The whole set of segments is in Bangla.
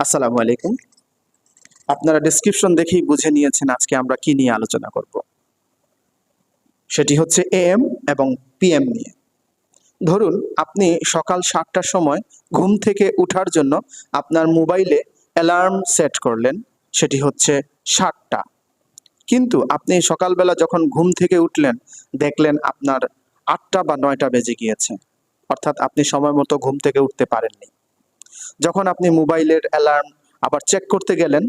আসসালামু আলাইকুম। আপনারা ডেসক্রিপশন দেখেই বুঝে নিয়েছেন আজকে আমরা কি নিয়ে আলোচনা করব। সেটি হচ্ছে এএম এবং পিএম নিয়ে। ধরুন, আপনি সকাল সাতটার সময় ঘুম থেকে উঠার জন্য আপনার মোবাইলে অ্যালার্ম সেট করলেন, সেটি হচ্ছে সাতটা। কিন্তু আপনি সকালবেলা যখন ঘুম থেকে উঠলেন, দেখলেন আপনার আটটা বা নয়টা বেজে গিয়েছে। অর্থাৎ আপনি সময় মতো ঘুম থেকে উঠতে পারেননি। যখন আপনি মোবাইলের অ্যালার্ম আবার চেক করতে গেলেন,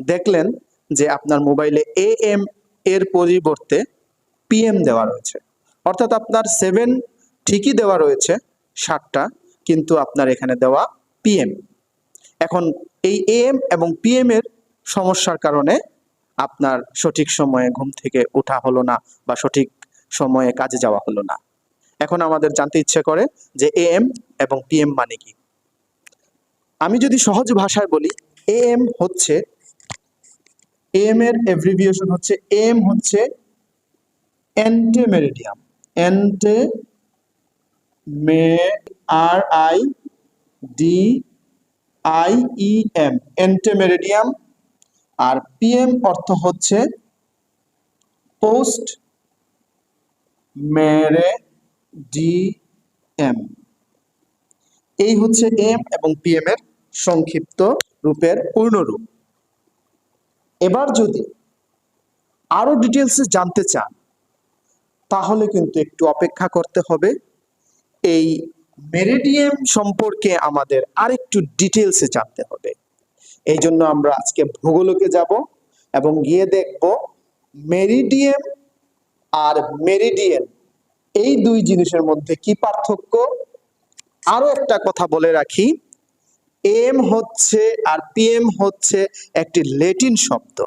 দেখলেন যে আপনার মোবাইলে এ এম এর পরিবর্তে পিএম দেওয়া রয়েছে। অর্থাৎ আপনার সেভেন ঠিকই দেওয়া রয়েছে, সাতটা, কিন্তু আপনার এখানে দেওয়া পিএম এখন এই এএম এবং পিএম এর সমস্যার কারণে আপনার সঠিক সময়ে ঘুম থেকে ওঠা হলো না বা সঠিক সময়ে কাজে যাওয়া হলো না। এখন আমাদের জানতে ইচ্ছে করে যে এম এবং পিএম মানে কি। আমি যদি সহজ ভাষায় বলি এ এম হচ্ছে, এম এর এভ্রিভিয়েশন হচ্ছে, এম হচ্ছে এন্টেমেরিডিয়াম এন্টে মে আর I D I E M ante meridiem R PM অর্থ হচ্ছে পোস্ট মেরে ডি এম এই হচ্ছে এম এবং পিএম এর সংক্ষিপ্ত রূপের পূর্ণরূপ। এবার যদি আরও ডিটেলসে জানতে চান, তাহলে কিন্তু একটু অপেক্ষা করতে হবে। এই মেরিডিয়াম সম্পর্কে আমাদের আরেকটু ডিটেলসে জানতে হবে। এই জন্য আমরা আজকে ভূগোলকে যাব এবং গিয়ে দেখব মেরিডিয়াম আর মেরিডিয়ান এই দুই জিনিসের মধ্যে কি পার্থক্য? আরও একটা কথা বলে রাখি। এম হচ্ছে আর পিএম হচ্ছে একটি লেটিন শব্দ।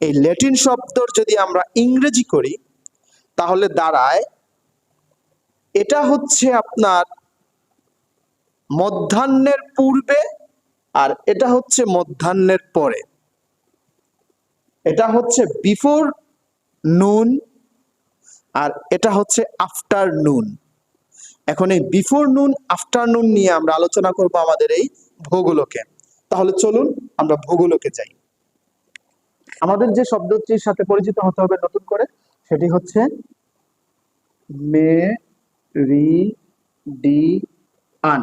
এই লেটিন শব্দর যদি আমরা ইংরেজি করি, তাহলে দাঁড়ায়, এটা হচ্ছে আপনার মধ্যাহ্নের পূর্বে আর এটা হচ্ছে মধ্যাহ্নের পরে। এটা হচ্ছে বিফোর নুন আর এটা হচ্ছে আফটার নুন এখন এই বিফোর নুন আফটারনুন নিয়ে আমরা আলোচনা করব আমাদের এই ভূগোলকে। তাহলে চলুন আমরা ভূগোলকে যাই। আমাদের যে শব্দটির সাথে পরিচিত হতে হবে নতুন করে, সেটি হচ্ছে মে রি ডি আন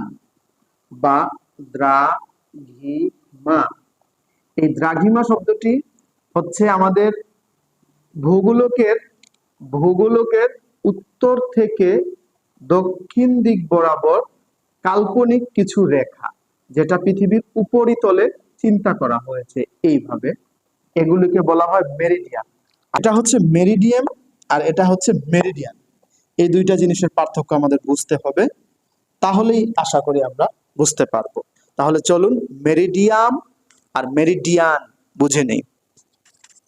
বা দ্রাঘিমা। এই দ্রাঘিমা শব্দটি হচ্ছে আমাদের ভূগোলকের ভূগোলকের উত্তর থেকে দক্ষিণ দিক বরাবর কাল্পনিক কিছু রেখা, যেটা পৃথিবীর উপরিতলে চিন্তা করা হয়েছে এইভাবে। এগুলিকে বলা হয় মেরিডিয়ান। এটা হচ্ছে মেরিডিয়াম আর এটা হচ্ছে মেরিডিয়ান। এই দুইটা জিনিসের পার্থক্য আমাদের বুঝতে হবে। তাহলেই আশা করি আমরা বুঝতে পারব। তাহলে চলুন মেরিডিয়াম আর মেরিডিয়ান বুঝে নেই।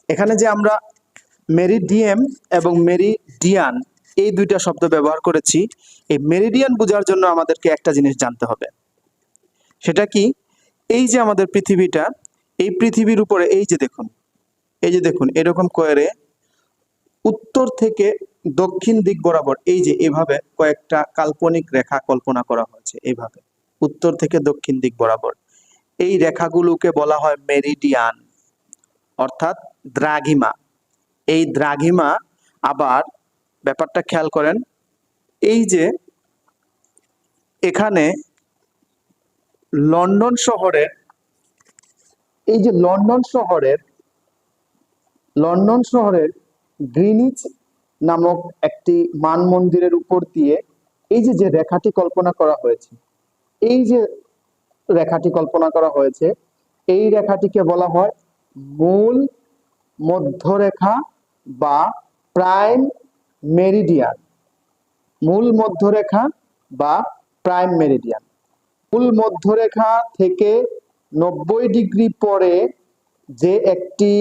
এখানে যে আমরা মেরিডিয়াম এবং মেরিডিয়ান এই দুইটা শব্দ ব্যবহার করেছি, এই মেরিডিয়ান বোঝার জন্য আমাদেরকে একটা জিনিস জানতে হবে। সেটা কি? এই যে আমাদের পৃথিবীটা, এই পৃথিবীর উপরে, এই যে দেখুন, এই যে দেখুন, এরকম করে উত্তর থেকে দক্ষিণ দিক বরাবর, এই যে এভাবে কয়েকটা কাল্পনিক রেখা কল্পনা করা হয়েছে এইভাবে উত্তর থেকে দক্ষিণ দিক বরাবর। এই রেখাগুলোকে বলা হয় মেরিডিয়ান, অর্থাৎ দ্রাঘিমা। এই দ্রাঘিমা আবার ব্যাপারটা খেয়াল করেন, এই যে এখানে লন্ডন শহরের, এই যে লন্ডন শহরের লন্ডন শহরের গ্রিনিচ নামক একটি মান মন্দিরের উপর দিয়ে এই যে যে রেখাটি কল্পনা করা হয়েছে, এই যে রেখাটি কল্পনা করা হয়েছে, এই রেখাটিকে বলা হয় মূল মধ্যরেখা বা প্রাইম মেরিডিয়ান। মূল মধ্যরেখা বা প্রাইম মেরিডিয়ান। মূল মধ্যরেখা থেকে নব্বই ডিগ্রি পরে যে একটি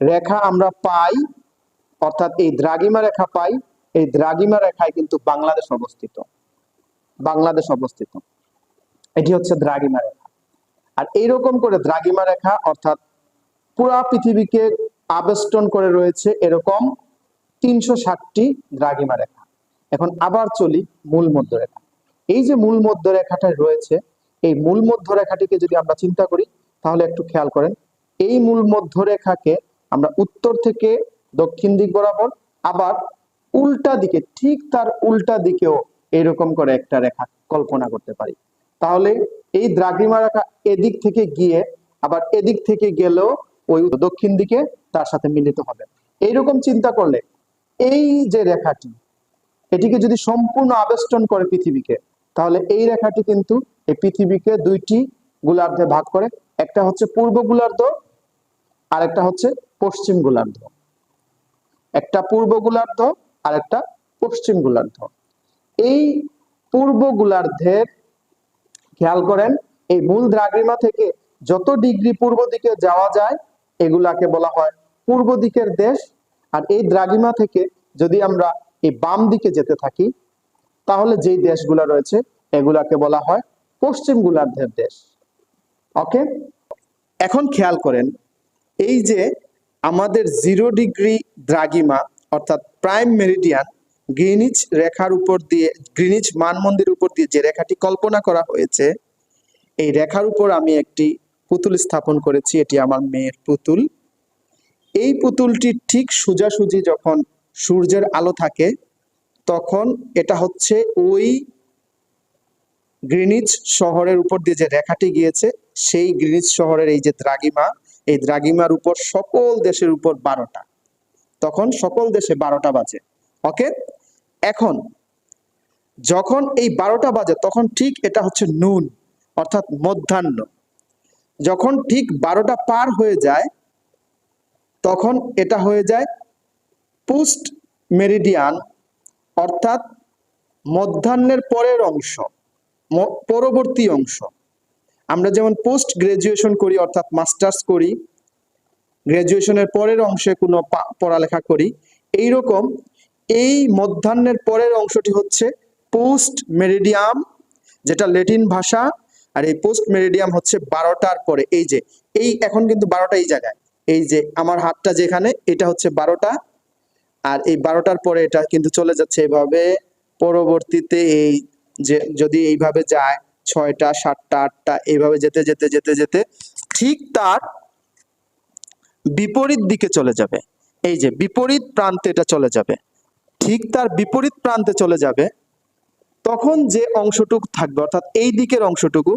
রেখা আমরা পাই, অর্থাৎ এই দ্রাগিমা রেখা পাই, এই দ্রাগিমা রেখায় কিন্তু বাংলাদেশ অবস্থিত। বাংলাদেশ অবস্থিত। এটি হচ্ছে দ্রাগিমা রেখা। আর এইরকম করে দ্রাগিমা রেখা, অর্থাৎ পুরা পৃথিবীকে আবেষ্টন করে রয়েছে এরকম তিনশো ষাটটি দ্রাগিমা রেখা। এখন আবার চলি মূল মধ্যরেখা। এই যে মূল মধ্যরেখাটা রয়েছে, এই মূল মধ্যরেখাটিকে যদি আমরা চিন্তা করি, তাহলে একটু খেয়াল করেন, এই মূল মধ্যরেখাকে আমরা উত্তর থেকে দক্ষিণ দিক বরাবর, আবার উল্টা দিকে, ঠিক তার উল্টা দিকেও এরকম করে একটা রেখা কল্পনা করতে পারি। তাহলে এই দ্রাঘিমা রেখা এদিক থেকে গিয়ে, আবার এদিক থেকে গেলেও ওই দক্ষিণ দিকে তার সাথে মিলিত হবে। এইরকম চিন্তা করলে এই যে রেখাটি, এটিকে যদি সম্পূর্ণ আবেষ্টন করে পৃথিবীকে, তাহলে এই রেখাটি কিন্তু এই পৃথিবীকে দুইটি গোলার্ধে ভাগ করে, একটা হচ্ছে পূর্ব গোলার্ধ আর একটা হচ্ছে পশ্চিম গোলার্ধ। একটা পূর্ব গোলার্ধ আর একটা পশ্চিম গোলার্ধ। এই পূর্ব গোলার্ধের, খেয়াল করেন, এই মূল দ্রাঘিমা থেকে যত ডিগ্রি পূর্ব দিকে যাওয়া যায়, এগুলাকে বলা হয় পূর্ব দিকের দেশ আর এই দ্রাঘিমা থেকে যদি আমরা এই বাম দিকে যেতে থাকি, তাহলে যেই দেশগুলা রয়েছে, এগুলাকে বলা হয় পশ্চিম গোলার্ধের দেশ। ওকে? এখন খেয়াল করেন, এই যে আমাদের জিরো ডিগ্রি দ্রাগিমা অর্থাৎ প্রাইম মেরিডিয়ান, গ্রিনিচ রেখার উপর দিয়ে, গ্রিনিচ মানমন্দির উপর দিয়ে যে রেখাটি কল্পনা করা হয়েছে, এই রেখার উপর আমি একটি পুতুল স্থাপন করেছি, এটি আমার মেয়ের পুতুল। এই পুতুলটি ঠিক সোজাসুজি যখন সূর্যের আলো থাকে, তখন এটা হচ্ছে ওই গ্রিনিচ শহরের উপর দিয়ে যে রেখাটি গিয়েছে, সেই গ্রিনিচ শহরের এই যে দ্রাগিমা, এই দ্রাগিমার উপর সকল দেশের উপর বারোটা। তখন সকল দেশে বারোটা বাজে। ওকে? এখন, যখন এই বারোটা বাজে, তখন ঠিক এটা হচ্ছে নুন, অর্থাৎ মধ্যাহ্ন। যখন ঠিক বারোটা পার হয়ে যায় তখন এটা হয়ে যায় পোস্ট মেরিডিয়ান অর্থাৎ মধ্যাহ্নের পরের অংশ পরবর্তী অংশ। আমরা যেমন পোস্ট গ্রাজুয়েশন করি, অর্থাৎ মাস্টার্স করি গ্রাজুয়েশনের পরের অংশে কোনো পড়ালেখা করি এই রকম এই মধ্যাহ্নের পরের অংশটি হচ্ছে পোস্ট মেরিডিয়াম যেটা ল্যাটিন ভাষা, আর এই পোস্ট মেরিডিয়াম হচ্ছে বারোটার পরে। এই যে, এই এখন কিন্তু বারোটা এই জায়গায়। এই যে আমার হাতটা যেখানে, এটা হচ্ছে বারোটা। আর এই বারোটার পরে এটা কিন্তু চলে যাচ্ছে এভাবে। পরবর্তীতে এই যে, যদি এইভাবে যায়, ছয়টা, সাতটা, আটটা এইভাবে যেতে যেতে যেতে যেতে ঠিক তার বিপরীত দিকে চলে যাবে। এই যে বিপরীত প্রান্তে এটা চলে যাবে। ঠিক তার বিপরীত প্রান্তে চলে যাবে। তখন যে অংশটুকু থাকবে, অর্থাৎ এই দিকের অংশটুকু,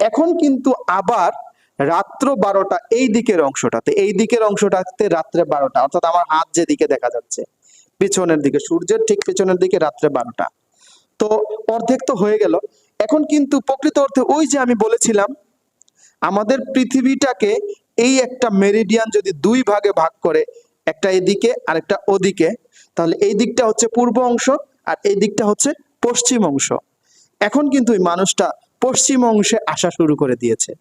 এখন কিন্তু আবার রাত্র বারোটা এই দিকের অংশটাতে, এই দিকের অংশটাতে রাত্রে বারোটা, অর্থাৎ আমার হাত যেদিকে দেখা যাচ্ছে, পিছনের দিকে, সূর্যের ঠিক পিছনের দিকে রাত্রে বারোটা। তো অর্ধেক তো হয়ে গেল। এখন কিন্তু প্রকৃত অর্থে ওই যে আমি বলেছিলাম, আমাদের পৃথিবীটাকে এই একটা মেরিডিয়ান যদি দুই ভাগে ভাগ করে, একটা এদিকে আর একটা ওদিকে, তাহলে এই দিকটা হচ্ছে পূর্ব অংশ আর এই দিকটা হচ্ছে পশ্চিম অংশ। এখন কিন্তু মানুষটা পশ্চিম অংশে আসা শুরু করে দিয়েছে।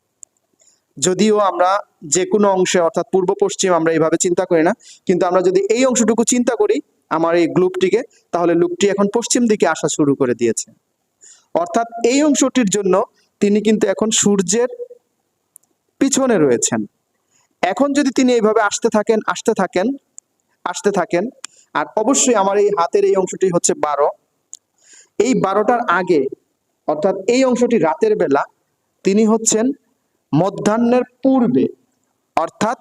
যদিও আমরা যে কোনো অংশে, অর্থাৎ পূর্ব পশ্চিম, আমরা এইভাবে চিন্তা করি না। কিন্তু আমরা যদি এই অংশটুকু চিন্তা করি, আমার এই গ্লুপটিকে তাহলে লুপটি এখন পশ্চিম দিকে আসা শুরু করে দিয়েছে। অর্থাৎ এই অংশটির জন্য তিনি কিন্তু এখন সূর্যের পিছনে রয়েছেন। এখন যদি তিনি এইভাবে আসতে থাকেন আসতে থাকেন আসতে থাকেন, আর অবশ্যই আমার এই হাতের এই অংশটি হচ্ছে বারো। এই বারোটার আগে, অর্থাৎ এই অংশটি রাতের বেলা, তিনি হচ্ছেন মধ্যাহ্নের পূর্বে, অর্থাৎ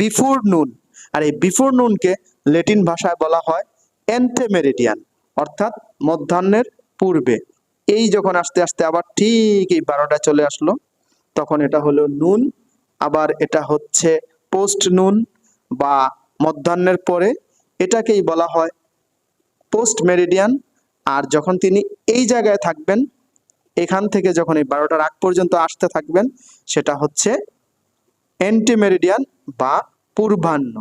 বিফোর নুন। আর এই বিফোর নুনকে ল্যাটিন ভাষায় বলা হয় এন্টেমেরিডিয়ান অর্থাৎ মধ্যাহ্নের পূর্বে। এই যখন আস্তে আস্তে আবার ঠিক এই বারোটা চলে আসলো, তখন এটা হলো নুন, আবার এটা হচ্ছে পোস্ট নুন বা মধ্যাহ্নের পরে এটাকেই বলা হয় পোস্ট মেরিডিয়ান। আর যখন তিনি এই জায়গায় থাকবেন এখান থেকে যখন এই বারোটার আগ পর্যন্ত আসতে থাকবেন, সেটা হচ্ছে অ্যান্টিমেরিডিয়ান বা পূর্বাহ্ন।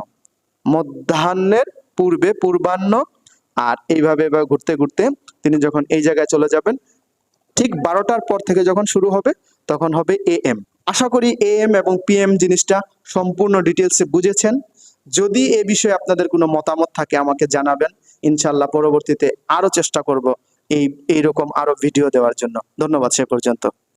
মধ্যাহ্নের পূর্বে পূর্বাহ্ন আর এইভাবে এভাবে ঘুরতে ঘুরতে তিনি যখন এই জায়গায় চলে যাবেন, ঠিক বারোটার পর থেকে যখন শুরু হবে, তখন হবে এ এম আশা করি এ এম এবং পিএম জিনিসটা সম্পূর্ণ ডিটেলসে বুঝেছেন। যদি এ বিষয়ে আপনাদের কোনো মতামত থাকে, আমাকে জানাবেন। ইনশাল্লাহ পরবর্তীতে আরও চেষ্টা করব এই এইরকম আরও ভিডিও দেওয়ার জন্য। ধন্যবাদ সে পর্যন্ত।